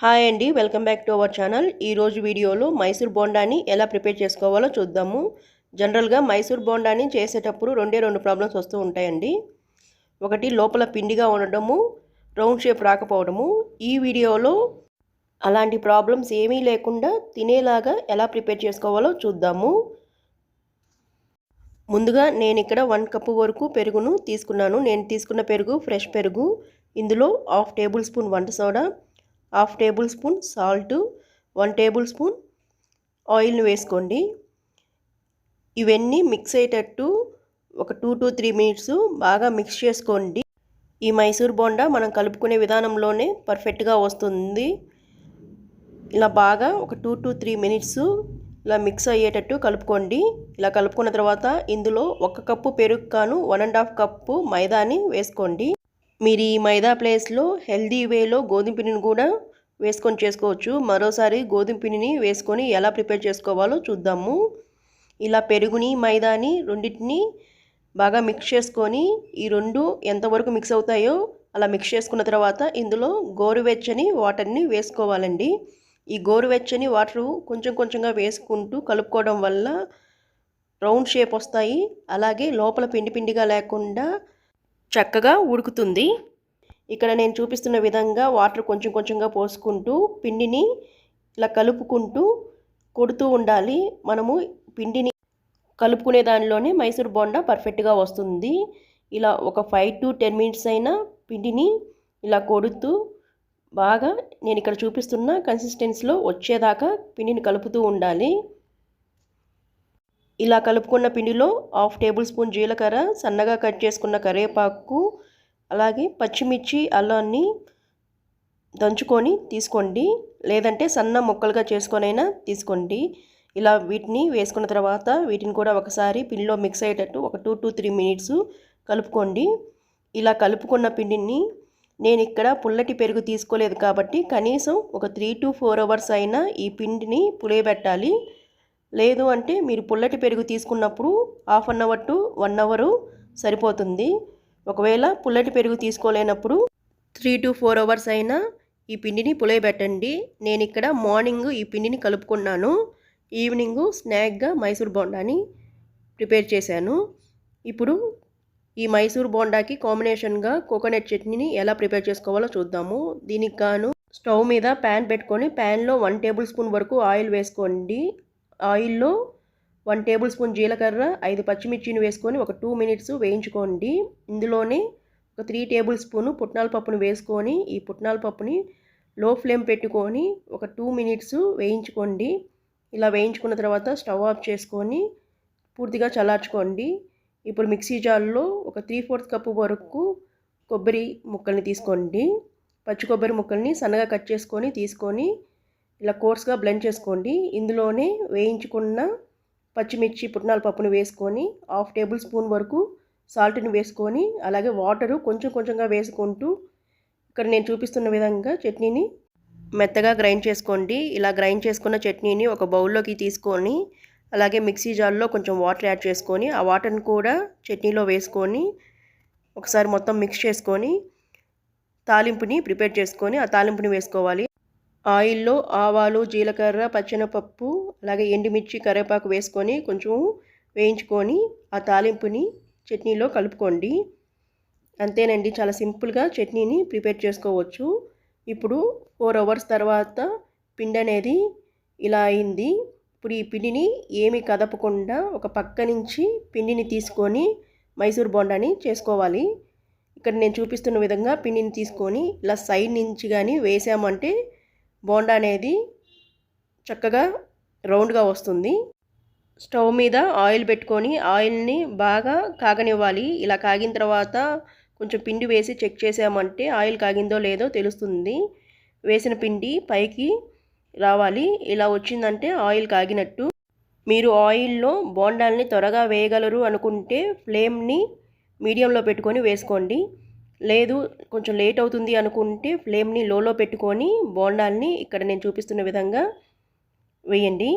Hi అండి welcome back to our channel. ఈరోజు వీడియోలో మైసూర్ బోండాని ఎలా ప్రిపేర్ చేసుకోవాలో చూద్దాము. జనరల్గా మైసూర్ బోండాని చేసేటప్పుడు రెండే రెండు ప్రాబ్లమ్స్ వస్తూ ఉంటాయండి. ఒకటి లోపల పిండిగా ఉండడము రౌండ్ షేప్ రాకపోవడము. ఈ వీడియోలో అలాంటి ప్రాబ్లమ్స్ ఏమీ లేకుండా తినేలాగా ఎలా ప్రిపేర్ చేసుకోవాలో చూద్దాము. ముందుగా నేను ఇక్కడ వన్ కప్పు వరకు పెరుగును తీసుకున్నాను. నేను తీసుకున్న పెరుగు ఫ్రెష్ పెరుగు. ఇందులో హాఫ్ టేబుల్ స్పూన్ వంట soda half tablespoon salt one tablespoon ఆయిల్ని వేసుకోండి. ఇవన్నీ మిక్స్ అయ్యేటట్టు ఒక టూ టు త్రీ మినిట్స్ బాగా మిక్స్ చేసుకోండి. ఈ మైసూర్ బోండా మనం కలుపుకునే విధానంలోనే పర్ఫెక్ట్గా వస్తుంది. ఇలా బాగా ఒక టూ టు త్రీ మినిట్స్ ఇలా మిక్స్ అయ్యేటట్టు కలుపుకోండి. ఇలా కలుపుకున్న తర్వాత ఇందులో ఒక కప్పు పెరుగు కాను వన్ అండ్ హాఫ్ కప్పు మైదాని వేసుకోండి. మీరు ఈ మైదా ప్లేస్లో హెల్దీ వేలో గోధుమ పిండిని కూడా వేసుకొని చేసుకోవచ్చు. మరోసారి గోధుమ పిండిని వేసుకొని ఎలా ప్రిపేర్ చేసుకోవాలో చూద్దాము. ఇలా పెరుగుని మైదాని రెండింటిని బాగా మిక్స్ చేసుకొని ఈ రెండు ఎంతవరకు మిక్స్ అవుతాయో అలా మిక్స్ చేసుకున్న తర్వాత ఇందులో గోరువెచ్చని వాటర్ని వేసుకోవాలండి. ఈ గోరువెచ్చని వాటర్ కొంచెం కొంచెంగా వేసుకుంటూ కలుపుకోవడం వల్ల రౌండ్ షేప్ వస్తాయి. అలాగే లోపల పిండి పిండిగా లేకుండా చక్కగా ఉడుకుతుంది. ఇక్కడ నేను చూపిస్తున్న విధంగా వాటర్ కొంచెం కొంచెంగా పోసుకుంటూ పిండిని ఇలా కలుపుకుంటూ కొడుతూ ఉండాలి. మనము పిండిని కలుపుకునే దానిలోనే మైసూర్ బోండా పర్ఫెక్ట్గా వస్తుంది. ఇలా ఒక ఫైవ్ టు టెన్ మినిట్స్ అయినా పిండిని ఇలా కొడుతూ బాగా నేను ఇక్కడ చూపిస్తున్న కన్సిస్టెన్సీలో వచ్చేదాకా పిండిని కలుపుతూ ఉండాలి. ఇలా కలుపుకున్న పిండిలో హాఫ్ టేబుల్ స్పూన్ జీలకర్ర సన్నగా కట్ చేసుకున్న కరివేపాకు అలాగే పచ్చిమిర్చి అల్లాన్ని దంచుకొని తీసుకోండి. లేదంటే సన్న ముక్కలుగా చేసుకొనైనా తీసుకోండి. ఇలా వీటిని వేసుకున్న తర్వాత వీటిని కూడా ఒకసారి పిండిలో మిక్స్ అయ్యేటట్టు ఒక టూ టు త్రీ మినిట్స్ కలుపుకోండి. ఇలా కలుపుకున్న పిండిని నేను ఇక్కడ పుల్లటి పెరుగు తీసుకోలేదు కాబట్టి కనీసం ఒక త్రీ టు ఫోర్ అవర్స్ అయినా ఈ పిండిని పులియబెట్టాలి. లేదు అంటే మీరు పుల్లటి పెరుగు తీసుకున్నప్పుడు half an hour to one hour సరిపోతుంది. ఒకవేళ పుల్లటి పెరుగు తీసుకోలేనప్పుడు త్రీ టు ఫోర్ అవర్స్ అయినా ఈ పిండిని పులియబెట్టండి. నేను ఇక్కడ మార్నింగ్ ఈ పిండిని కలుపుకున్నాను. ఈవినింగు స్నాక్గా మైసూర్ బోండాని ప్రిపేర్ చేశాను. ఇప్పుడు ఈ మైసూర్ బోండాకి కాంబినేషన్గా కోకోనట్ చట్నీని ఎలా ప్రిపేర్ చేసుకోవాలో చూద్దాము. దీనికి గాను స్టవ్ మీద ప్యాన్ పెట్టుకొని ప్యాన్లో వన్ టేబుల్ స్పూన్ వరకు ఆయిల్ వేసుకోండి. ఆయిల్లో వన్ టేబుల్ స్పూన్ జీలకర్ర ఐదు పచ్చిమిర్చిని వేసుకొని ఒక టూ మినిట్స్ వేయించుకోండి. ఇందులోనే ఒక త్రీ టేబుల్ స్పూను పుట్నాల పప్పును వేసుకొని ఈ పుట్నాల పప్పుని లో ఫ్లేమ్ పెట్టుకొని ఒక టూ మినిట్స్ వేయించుకోండి. ఇలా వేయించుకున్న తర్వాత స్టవ్ ఆఫ్ చేసుకొని పూర్తిగా చల్లార్చుకోండి. ఇప్పుడు మిక్సీ జార్లో ఒక త్రీ ఫోర్త్ కప్పు వరకు కొబ్బరి ముక్కల్ని తీసుకోండి. పచ్చి కొబ్బరి ముక్కల్ని సన్నగా కట్ చేసుకొని తీసుకొని ఇలా కోర్స్గా బ్లెండ్ చేసుకోండి. ఇందులోనే వేయించుకున్న పచ్చిమిర్చి పుట్నాల పప్పును వేసుకొని హాఫ్ టేబుల్ స్పూన్ వరకు సాల్ట్ని వేసుకొని అలాగే వాటరు కొంచెం కొంచెంగా వేసుకుంటూ ఇక్కడ నేను చూపిస్తున్న విధంగా చట్నీని మెత్తగా గ్రైండ్ చేసుకోండి. ఇలా గ్రైండ్ చేసుకున్న చట్నీని ఒక బౌల్లోకి తీసుకొని అలాగే మిక్సీ జార్లో కొంచెం వాటర్ యాడ్ చేసుకొని ఆ వాటర్ని కూడా చట్నీలో వేసుకొని ఒకసారి మొత్తం మిక్స్ చేసుకొని తాలింపుని ప్రిపేర్ చేసుకొని ఆ తాలింపుని వేసుకోవాలి. ఆయిల్లో ఆవాలు జీలకర్ర పచ్చెనపప్పు అలాగే ఎండుమిర్చి కరివేపాకు వేసుకొని కొంచెం వేయించుకొని ఆ తాలింపుని చట్నీలో కలుపుకోండి. అంతేనండి చాలా సింపుల్గా చట్నీని ప్రిపేర్ చేసుకోవచ్చు. ఇప్పుడు ఫోర్ అవర్స్ తర్వాత పిండి అనేది ఇలా అయింది. ఇప్పుడు ఈ పిండిని ఏమి కదపకుండా ఒక పక్క నుంచి పిండిని తీసుకొని మైసూర్ బోండాని చేసుకోవాలి. ఇక్కడ నేను చూపిస్తున్న విధంగా పిండిని తీసుకొని ఇలా సైడ్ నుంచి కానీ వేసామంటే బోండా అనేది చక్కగా రౌండ్గా వస్తుంది. స్టవ్ మీద ఆయిల్ పెట్టుకొని ఆయిల్ని బాగా కాగనివ్వాలి. ఇలా కాగిన తర్వాత కొంచెం పిండి వేసి చెక్ చేసామంటే ఆయిల్ కాగిందో లేదో తెలుస్తుంది. వేసిన పిండి పైకి రావాలి. ఇలా వచ్చిందంటే ఆయిల్ కాగినట్టు. మీరు ఆయిల్లో బోండాల్ని త్వరగా వేయగలరు అనుకుంటే ఫ్లేమ్ని మీడియంలో పెట్టుకొని వేసుకోండి. లేదు కొంచెం లేట్ అవుతుంది అనుకుంటే ఫ్లేమ్ని లోలో పెట్టుకొని బోండాల్ని ఇక్కడ నేను చూపిస్తున్న విధంగా వేయండి.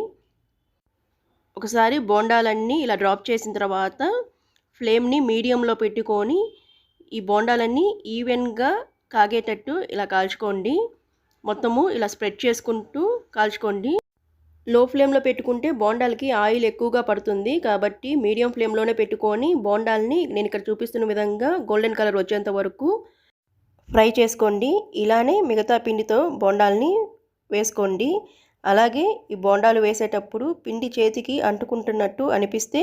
ఒకసారి బోండాలన్నీ ఇలా డ్రాప్ చేసిన తర్వాత ఫ్లేమ్ని మీడియంలో పెట్టుకొని ఈ బోండాలన్నీ ఈవెన్గా కాగేటట్టు ఇలా కాల్చుకోండి. మొత్తము ఇలా స్ప్రెడ్ చేసుకుంటూ కాల్చుకోండి. లో ఫ్లేమ్లో పెట్టుకుంటే బోండాలకి ఆయిల్ ఎక్కువగా పడుతుంది. కాబట్టి మీడియం ఫ్లేమ్లోనే పెట్టుకొని బోండాల్ని నేను ఇక్కడ చూపిస్తున్న విధంగా గోల్డెన్ కలర్ వచ్చేంత వరకు ఫ్రై చేసుకోండి. ఇలానే మిగతా పిండితో బోండాల్ని వేసుకోండి. అలాగే ఈ బోండాలు వేసేటప్పుడు పిండి చేతికి అంటుకుంటున్నట్టు అనిపిస్తే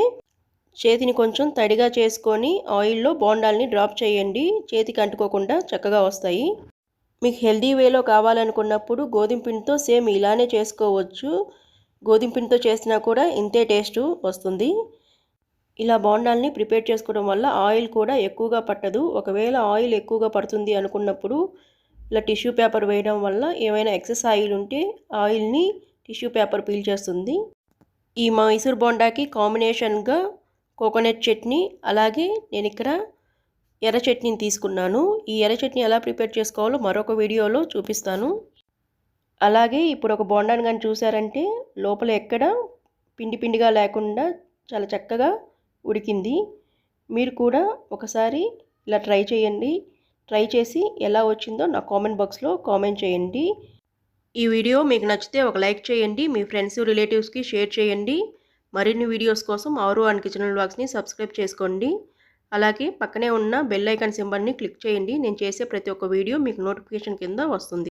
చేతిని కొంచెం తడిగా చేసుకొని ఆయిల్లో బోండాల్ని డ్రాప్ చేయండి. చేతికి అంటుకోకుండా చక్కగా వస్తాయి. మీకు హెల్దీ వేలో కావాలనుకున్నప్పుడు గోధుమ పిండితో సేమ్ ఇలానే చేసుకోవచ్చు. గోధుమ పిండితో చేసినా కూడా ఇంతే టేస్ట్ వస్తుంది. ఇలా బోండాల్ని ప్రిపేర్ చేసుకోవడం వల్ల ఆయిల్ కూడా ఎక్కువగా పట్టదు. ఒకవేళ ఆయిల్ ఎక్కువగా పడుతుంది అనుకున్నప్పుడు ఇలా టిష్యూ పేపర్ వేయడం వల్ల ఏమైనా ఎక్సెస్ ఆయిల్ ఉంటే ఆయిల్ని టిష్యూ పేపర్ పీల్చేస్తుంది ఈ మైసూర్ బోండాకి కాంబినేషన్గా కోకోనట్ చట్నీ అలాగే నేను ఇక్కడ ఎర్ర చట్నీని తీసుకున్నాను. ఈ ఎర్ర చట్నీ ఎలా ప్రిపేర్ చేసుకోవాలో మరొక వీడియోలో చూపిస్తాను. అలాగే ఇప్పుడు ఒక బోండాని కానీ చూసారంటే లోపల ఎక్కడ పిండి పిండిగా లేకుండా చాలా చక్కగా ఉడికింది. మీరు కూడా ఒకసారి ఇలా ట్రై చేయండి. ట్రై చేసి ఎలా వచ్చిందో నా కామెంట్ బాక్స్లో కామెంట్ చేయండి. ఈ వీడియో మీకు నచ్చితే ఒక లైక్ చేయండి. మీ ఫ్రెండ్స్ రిలేటివ్స్కి షేర్ చేయండి. మరిన్ని వీడియోస్ కోసం ఆరు అండ్ కిచెన్ బ్లాగ్స్ని సబ్స్క్రైబ్ చేసుకోండి. అలాగే పక్కనే ఉన్న బెల్ ఐకాన్ సింబల్ని క్లిక్ చేయండి. నేను చేసే ప్రతి ఒక్క వీడియో మీకు నోటిఫికేషన్ కింద వస్తుంది.